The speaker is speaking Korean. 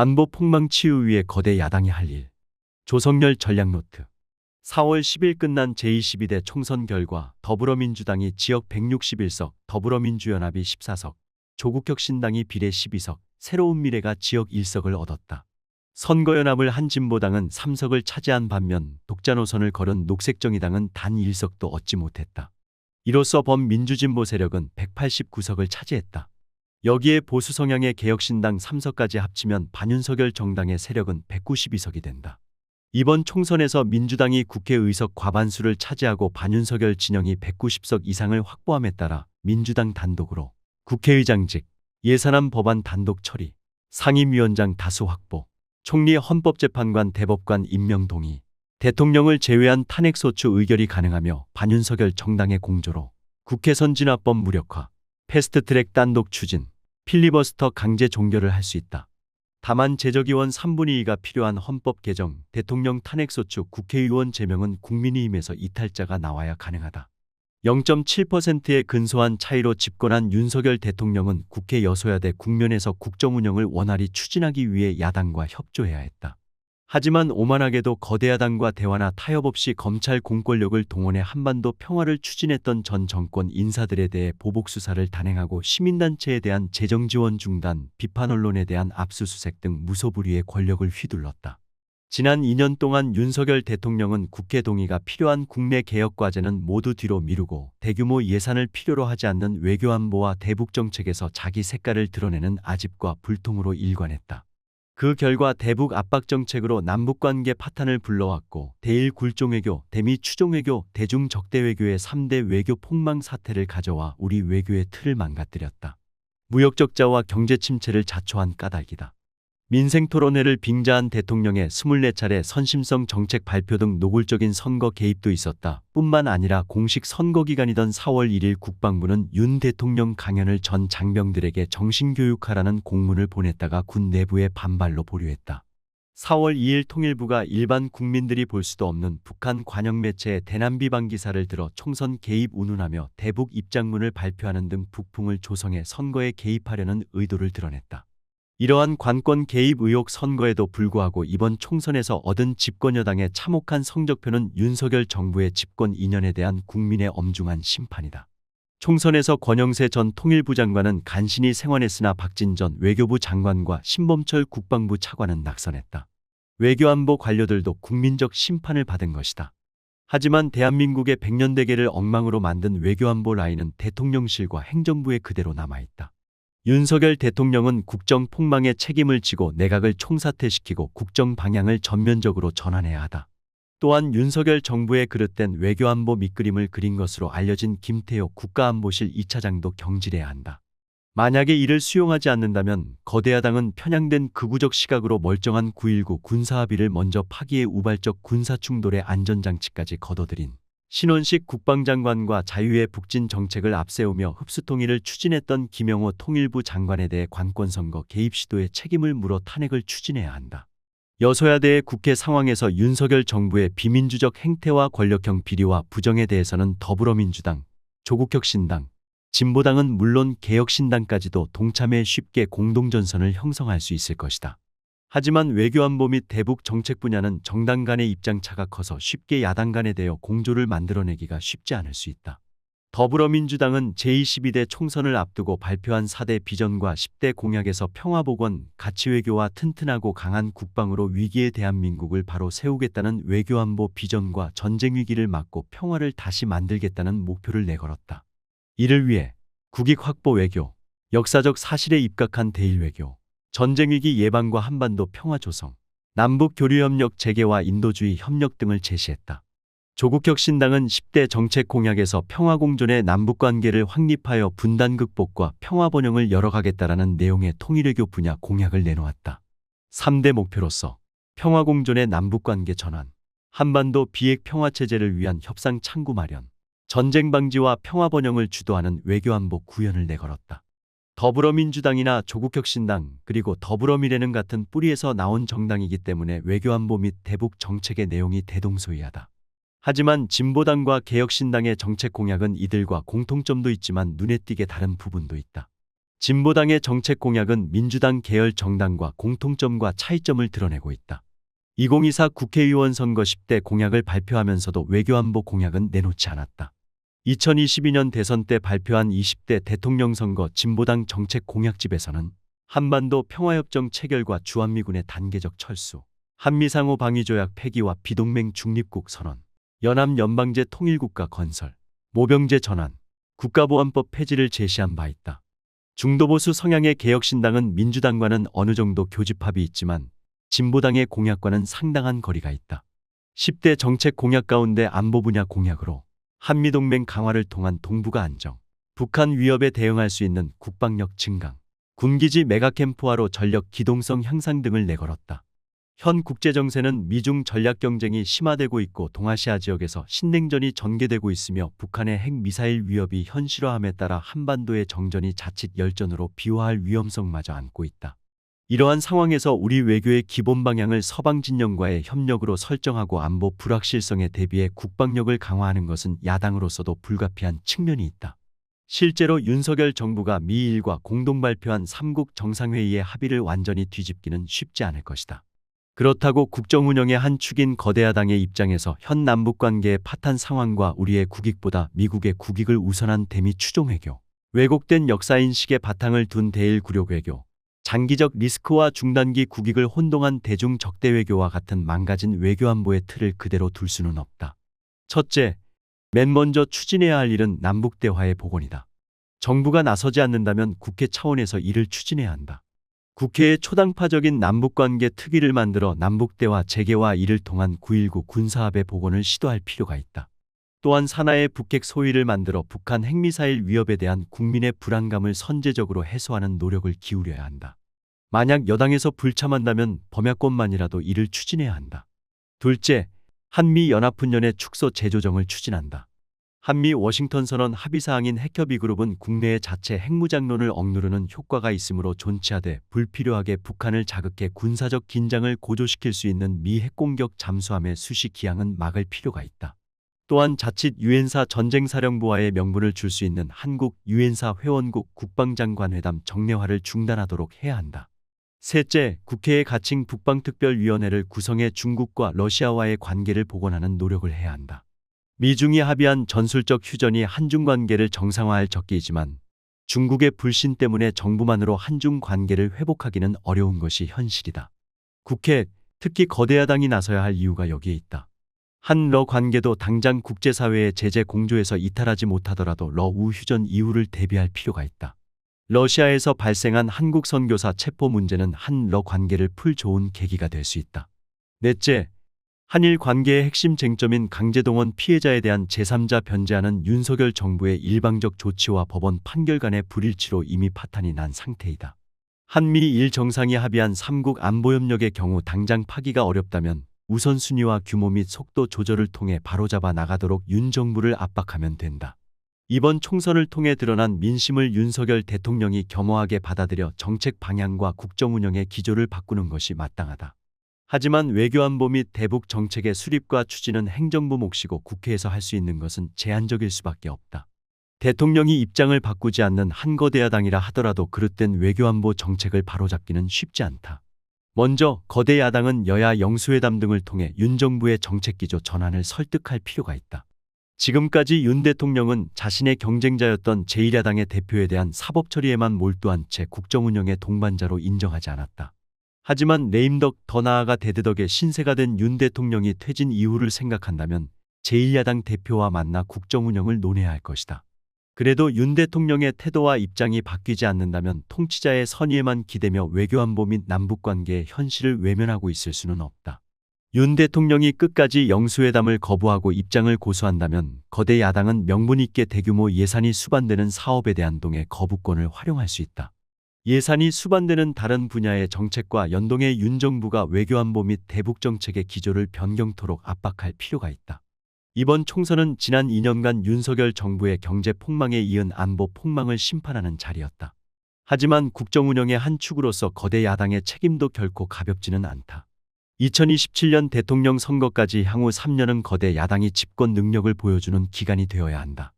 안보 폭망 치유 위에 거대 야당이 할 일. 조성열 전략 노트. 4월 10일 끝난 제22대 총선 결과 더불어민주당이 지역 161석, 더불어민주연합이 14석, 조국혁 신당이 비례 12석, 새로운 미래가 지역 1석을 얻었다. 선거연합을 한 진보당은 3석을 차지한 반면 독자 노선을 걸은 녹색정의당은 단 1석도 얻지 못했다. 이로써 범민주진보 세력은 189석을 차지했다. 여기에 보수 성향의 개혁신당 3석까지 합치면 반윤석열 정당의 세력은 192석이 된다. 이번 총선에서 민주당이 국회의석 과반수를 차지하고 반윤석열 진영이 190석 이상을 확보함에 따라 민주당 단독으로 국회의장직, 예산안 법안 단독 처리, 상임위원장 다수 확보, 총리 헌법재판관 대법관 임명 동의, 대통령을 제외한 탄핵소추 의결이 가능하며 반윤석열 정당의 공조로 국회 선진화법 무력화, 패스트트랙 단독 추진, 필리버스터 강제 종결을 할 수 있다. 다만 제적의원 3분의 2가 필요한 헌법 개정, 대통령 탄핵소추, 국회의원 제명은 국민의힘에서 이탈자가 나와야 가능하다. 0.7%의 근소한 차이로 집권한 윤석열 대통령은 국회 여소야대 국면에서 국정 운영을 원활히 추진하기 위해 야당과 협조해야 했다. 하지만 오만하게도 거대 야당과 대화나 타협 없이 검찰 공권력을 동원해 한반도 평화를 추진했던 전 정권 인사들에 대해 보복 수사를 단행하고 시민단체에 대한 재정 지원 중단, 비판 언론에 대한 압수수색 등 무소불위의 권력을 휘둘렀다. 지난 2년 동안 윤석열 대통령은 국회 동의가 필요한 국내 개혁 과제는 모두 뒤로 미루고 대규모 예산을 필요로 하지 않는 외교 안보와 대북 정책에서 자기 색깔을 드러내는 아집과 불통으로 일관했다. 그 결과 대북 압박 정책으로 남북 관계 파탄을 불러왔고 대일 굴종 외교, 대미 추종 외교, 대중 적대 외교의 3대 외교 폭망 사태를 가져와 우리 외교의 틀을 망가뜨렸다. 무역 적자와 경제 침체를 자초한 까닭이다. 민생 토론회를 빙자한 대통령의 24차례 선심성 정책 발표 등 노골적인 선거 개입도 있었다. 뿐만 아니라 공식 선거 기간이던 4월 1일 국방부는 윤 대통령 강연을 전 장병들에게 정신교육하라는 공문을 보냈다가 군 내부의 반발로 보류했다. 4월 2일 통일부가 일반 국민들이 볼 수도 없는 북한 관영 매체의 대남 비방 기사를 들어 총선 개입 운운하며 대북 입장문을 발표하는 등 북풍을 조성해 선거에 개입하려는 의도를 드러냈다. 이러한 관권 개입 의혹 선거에도 불구하고 이번 총선에서 얻은 집권 여당의 참혹한 성적표는 윤석열 정부의 집권 이년에 대한 국민의 엄중한 심판이다. 총선에서 권영세 전 통일부 장관은 간신히 생환했으나 박진 전 외교부 장관과 신범철 국방부 차관은 낙선했다. 외교안보 관료들도 국민적 심판을 받은 것이다. 하지만 대한민국의 백년대계를 엉망으로 만든 외교안보 라인은 대통령실과 행정부에 그대로 남아있다. 윤석열 대통령은 국정 폭망의 책임을 지고 내각을 총사퇴시키고 국정 방향을 전면적으로 전환해야 하다. 또한 윤석열 정부의 그릇된 외교안보 밑그림을 그린 것으로 알려진 김태호 국가안보실 2차장도 경질해야 한다. 만약에 이를 수용하지 않는다면 거대 야당은 편향된 극우적 시각으로 멀쩡한 9.19 군사합의를 먼저 파기해 우발적 군사충돌의 안전장치까지 거둬들인 신원식 국방장관과 자유의 북진 정책을 앞세우며 흡수통일을 추진했던 김영호 통일부 장관에 대해 관권선거 개입 시도에 책임을 물어 탄핵을 추진해야 한다. 여소야대의 국회 상황에서 윤석열 정부의 비민주적 행태와 권력형 비리와 부정에 대해서는 더불어민주당, 조국혁 신당, 진보당은 물론 개혁신당까지도 동참해 쉽게 공동전선을 형성할 수 있을 것이다. 하지만 외교안보 및 대북 정책 분야는 정당 간의 입장차가 커서 쉽게 야당 간에 대어 공조를 만들어내기가 쉽지 않을 수 있다. 더불어민주당은 제22대 총선을 앞두고 발표한 4대 비전과 10대 공약에서 평화복원, 가치외교와 튼튼하고 강한 국방으로 위기의 대한민국을 바로 세우겠다는 외교안보 비전과 전쟁 위기를 막고 평화를 다시 만들겠다는 목표를 내걸었다. 이를 위해 국익 확보 외교, 역사적 사실에 입각한 대일 외교, 전쟁 위기 예방과 한반도 평화 조성, 남북 교류 협력 재개와 인도주의 협력 등을 제시했다. 조국혁 신당은 10대 정책 공약에서 평화 공존의 남북 관계를 확립하여 분단 극복과 평화 번영을 열어가겠다라는 내용의 통일외교 분야 공약을 내놓았다. 3대 목표로서 평화 공존의 남북 관계 전환, 한반도 비핵 평화 체제를 위한 협상 창구 마련, 전쟁 방지와 평화 번영을 주도하는 외교안보 구현을 내걸었다. 더불어민주당이나 조국혁신당 그리고 더불어미래는 같은 뿌리에서 나온 정당이기 때문에 외교안보 및 대북 정책의 내용이 대동소이하다. 하지만 진보당과 개혁신당의 정책 공약은 이들과 공통점도 있지만 눈에 띄게 다른 부분도 있다. 진보당의 정책 공약은 민주당 계열 정당과 공통점과 차이점을 드러내고 있다. 2024 국회의원 선거 10대 공약을 발표하면서도 외교안보 공약은 내놓지 않았다. 2022년 대선 때 발표한 20대 대통령 선거 진보당 정책 공약집에서는 한반도 평화협정 체결과 주한미군의 단계적 철수, 한미상호 방위조약 폐기와 비동맹 중립국 선언, 연합연방제 통일국가 건설, 모병제 전환, 국가보안법 폐지를 제시한 바 있다. 중도보수 성향의 개혁신당은 민주당과는 어느 정도 교집합이 있지만 진보당의 공약과는 상당한 거리가 있다. 10대 정책 공약 가운데 안보 분야 공약으로 한미동맹 강화를 통한 동북아 안정, 북한 위협에 대응할 수 있는 국방력 증강, 군기지 메가캠프화로 전력 기동성 향상 등을 내걸었다. 현 국제정세는 미중 전략 경쟁이 심화되고 있고 동아시아 지역에서 신냉전이 전개되고 있으며 북한의 핵미사일 위협이 현실화함에 따라 한반도의 정전이 자칫 열전으로 비화할 위험성마저 안고 있다. 이러한 상황에서 우리 외교의 기본 방향을 서방 진영과의 협력으로 설정하고 안보 불확실성에 대비해 국방력을 강화하는 것은 야당으로서도 불가피한 측면이 있다. 실제로 윤석열 정부가 미일과 공동 발표한 3국 정상회의의 합의를 완전히 뒤집기는 쉽지 않을 것이다. 그렇다고 국정 운영의 한 축인 거대 야당의 입장에서 현 남북 관계의 파탄 상황과 우리의 국익보다 미국의 국익을 우선한 대미 추종 외교, 왜곡된 역사인식의 바탕을 둔 대일 굴욕 외교, 장기적 리스크와 중단기 국익을 혼동한 대중 적대 외교와 같은 망가진 외교 안보의 틀을 그대로 둘 수는 없다. 첫째, 맨 먼저 추진해야 할 일은 남북 대화의 복원이다. 정부가 나서지 않는다면 국회 차원에서 이를 추진해야 한다. 국회의 초당파적인 남북관계 특위를 만들어 남북대화 재개와 이를 통한 9.19 군사합의 복원을 시도할 필요가 있다. 또한 산하의 북핵 소위를 만들어 북한 핵미사일 위협에 대한 국민의 불안감을 선제적으로 해소하는 노력을 기울여야 한다. 만약 여당에서 불참한다면 범야권만이라도 이를 추진해야 한다. 둘째, 한미 연합훈련의 축소 재조정을 추진한다. 한미 워싱턴 선언 합의사항인 핵협의 그룹은 국내의 자체 핵무장론을 억누르는 효과가 있으므로 존치하되 불필요하게 북한을 자극해 군사적 긴장을 고조시킬 수 있는 미 핵공격 잠수함의 수시 기항은 막을 필요가 있다. 또한 자칫 유엔사 전쟁사령부와의 명분을 줄 수 있는 한국 유엔사 회원국 국방장관 회담 정례화를 중단하도록 해야 한다. 셋째, 국회에 갇힌 북방특별위원회를 구성해 중국과 러시아와의 관계를 복원하는 노력을 해야 한다. 미중이 합의한 전술적 휴전이 한중 관계를 정상화할 적기이지만 중국의 불신 때문에 정부만으로 한중 관계를 회복하기는 어려운 것이 현실이다. 국회, 특히 거대 야당이 나서야 할 이유가 여기에 있다. 한러 관계도 당장 국제사회의 제재 공조에서 이탈하지 못하더라도 러우 휴전 이후를 대비할 필요가 있다. 러시아에서 발생한 한국 선교사 체포 문제는 한러 관계를 풀 좋은 계기가 될 수 있다. 넷째, 한일 관계의 핵심 쟁점인 강제동원 피해자에 대한 제3자 변제하는 윤석열 정부의 일방적 조치와 법원 판결 간의 불일치로 이미 파탄이 난 상태이다. 한미 일 정상이 합의한 3국 안보협력의 경우 당장 파기가 어렵다면 우선순위와 규모 및 속도 조절을 통해 바로잡아 나가도록 윤 정부를 압박하면 된다. 이번 총선을 통해 드러난 민심을 윤석열 대통령이 겸허하게 받아들여 정책 방향과 국정 운영의 기조를 바꾸는 것이 마땅하다. 하지만 외교안보 및 대북 정책의 수립과 추진은 행정부 몫이고 국회에서 할 수 있는 것은 제한적일 수밖에 없다. 대통령이 입장을 바꾸지 않는 한 거대 야당이라 하더라도 그릇된 외교안보 정책을 바로잡기는 쉽지 않다. 먼저 거대 야당은 여야 영수회담 등을 통해 윤 정부의 정책기조 전환을 설득할 필요가 있다. 지금까지 윤 대통령은 자신의 경쟁자였던 제1야당의 대표에 대한 사법 처리에만 몰두한 채 국정 운영의 동반자로 인정하지 않았다. 하지만 레임덕 더 나아가 대대덕의 신세가 된 윤 대통령이 퇴진 이후를 생각한다면 제1야당 대표와 만나 국정 운영을 논해야 할 것이다. 그래도 윤 대통령의 태도와 입장이 바뀌지 않는다면 통치자의 선의에만 기대며 외교안보 및 남북관계의 현실을 외면하고 있을 수는 없다. 윤 대통령이 끝까지 영수회담을 거부하고 입장을 고수한다면 거대 야당은 명분 있게 대규모 예산이 수반되는 사업에 대한 동의 거부권을 활용할 수 있다. 예산이 수반되는 다른 분야의 정책과 연동해 윤 정부가 외교안보 및 대북 정책의 기조를 변경토록 압박할 필요가 있다. 이번 총선은 지난 2년간 윤석열 정부의 경제 폭망에 이은 안보 폭망을 심판하는 자리였다. 하지만 국정 운영의 한 축으로서 거대 야당의 책임도 결코 가볍지는 않다. 2027년 대통령 선거까지 향후 3년은 거대 야당이 집권 능력을 보여주는 기간이 되어야 한다.